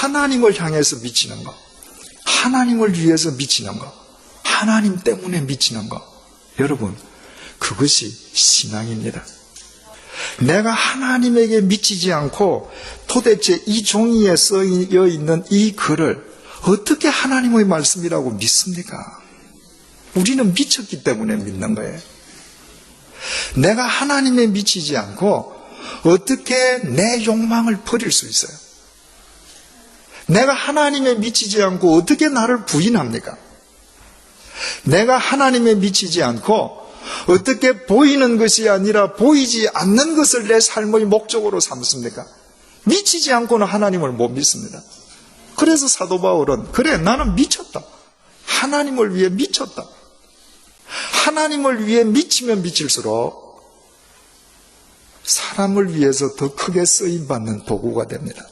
하나님을 향해서 미치는 거, 하나님을 위해서 미치는 거, 하나님 때문에 미치는 거. 여러분, 그것이 신앙입니다. 내가 하나님에게 미치지 않고 도대체 이 종이에 쓰여 있는 이 글을 어떻게 하나님의 말씀이라고 믿습니까? 우리는 미쳤기 때문에 믿는 거예요. 내가 하나님에 미치지 않고 어떻게 내 욕망을 버릴 수 있어요? 내가 하나님에 미치지 않고 어떻게 나를 부인합니까? 내가 하나님에 미치지 않고 어떻게 보이는 것이 아니라 보이지 않는 것을 내 삶의 목적으로 삼습니까? 미치지 않고는 하나님을 못 믿습니다. 그래서 사도 바울은 그래 나는 미쳤다. 하나님을 위해 미쳤다. 하나님을 위해 미치면 미칠수록 사람을 위해서 더 크게 쓰임 받는 도구가 됩니다.